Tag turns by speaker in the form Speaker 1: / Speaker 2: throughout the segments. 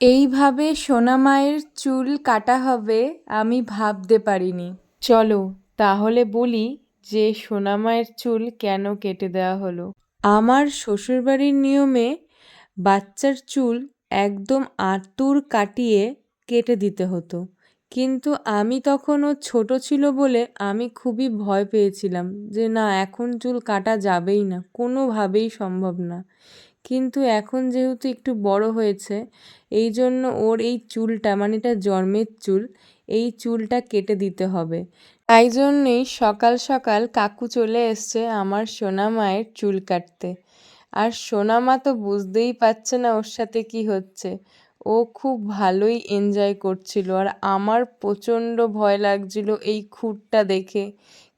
Speaker 1: এইভাবে সোনামায়ের চুল কাটা হবে, আমি ভাবতে পারিনি। চলো, তাহলে বলি যে সোনামায়ের চুল কেন কেটে দেওয়া হলো। আমার শ্বশুরবাড়ির নিয়মে বাচ্চার চুল একদম আঁতুর কাটিয়ে কেটে দিতে হতো। কিন্তু আমি তখনও ছোট ছিল বলে আমি খুবই ভয় পেয়েছিলাম যে না, এখন চুল কাটা যাবেই না, কোনোভাবেই সম্ভব না। কিন্তু এখন যেহেতু একটু বড় হয়েছে এই জন্য ওর এই চুলটা মানে এটা জন্মের চুল, এই চুলটা কেটে দিতে হবে। তাই জন্যেই সকাল সকাল কাকু চলে এসছে আমার সোনা মায়ের চুল কাটতে। আর সোনা মা তো বুঝতেই পারছে না ওর সাথে কি হচ্ছে। ও খুব ভালোই এনজয় করছিল। আর আমার প্রচণ্ড ভয় লাগছিল এই খুঁটটা দেখে।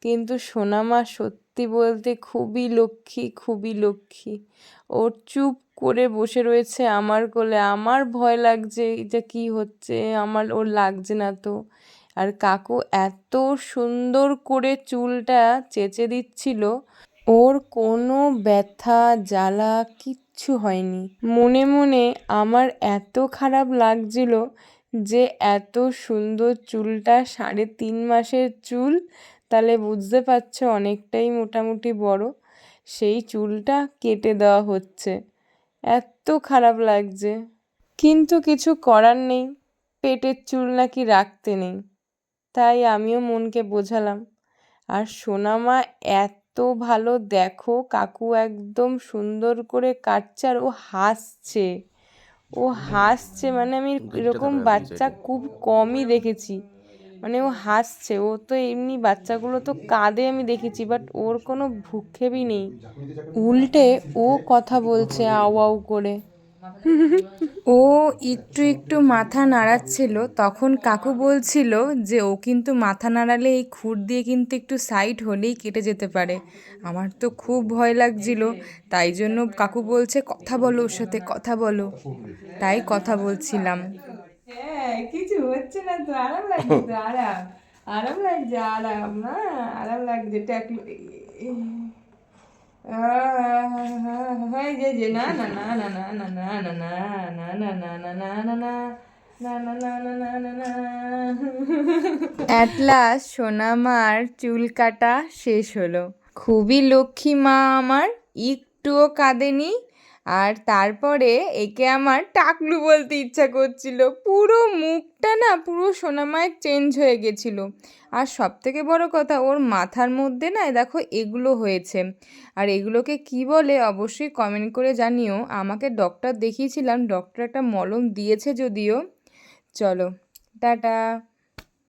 Speaker 1: কিন্তু সোনামা সত্যি বলতে খুবই লক্ষ্মী খুবই লক্ষ্মী। ও চুপ করে বসে রয়েছে আমার কোলে। আমার ভয় লাগছে এটা কি হচ্ছে, আমার ওর লাগছে না তো। আর কাকু এত সুন্দর করে চুলটা চেঁচে দিচ্ছিল, ওর কোনো ব্যথা, জ্বালা কিচ্ছু হয়নি। মনে মনে আমার এত খারাপ লাগছিল যে এত সুন্দর চুলটা, সাড়ে তিন মাসের চুল তাহলে বুঝতে পারছ অনেকটাই মোটামুটি বড়। সেই চুলটা কেটে দেওয়া হচ্ছে। এত খারাপ লাগছে। কিন্তু কিছু করার নেই। পেটের চুল নাকি রাখতে নেই। তাই আমিও মনকে বোঝালাম। আর সোনামা এত ভালো দেখো কাকু একদম সুন্দর করে কাটছে আর ও হাসছে। ও হাসছে মানে আমি এরকম বাচ্চা খুব কমই দেখেছি। মানে ও হাসছে ও তো এমনি বাচ্চাগুলো তো কাঁদে আমি দেখেছি বাট ওর কোনো ভ্রুক্ষেপই নেই। উল্টে ও কথা বলছে আও আও করে। ও একটু একটু মাথা নাড়াচ্ছিল তখন কাকু বলছিল যে ও কিন্তু মাথা নাড়ালে এই খুর দিয়ে কিন্তু একটু সাইড হলেই কেটে যেতে পারে। আমার তো খুব ভয় লাগছিল তাই জন্য কাকু বলছে কথা বলো ওর সাথে কথা বলো। তাই কথা বলছিলাম। হ্যাঁ কিছু হচ্ছে না তো আরাম লাগছে তো আরাম আরাম লাগছে আরাম না আরাম লাগছে হয়ে যে যে না না না না না না না না না না না না না না না অ্যাট লাস্ট সোনামার চুল কাটা শেষ হলো খুবই লক্ষ্মী মা আমার একটুও কাঁদেনি আর তারপরে একে আমার টাকলু বলতে ইচ্ছা করছিল। পুরো মুখটা না পুরো সোনামায়ের চেঞ্জ হয়ে গেছিল। আর সব থেকে বড় কথা, ওর মাথার মধ্যে না দেখো এগুলো হয়েছে। আর এগুলোকে কি বলে অবশ্যই কমেন্ট করে জানিও। আমাকে ডক্টর দেখিয়েছিলাম ডক্টর একটা মলম দিয়েছে যদিও। চলো, টাটা।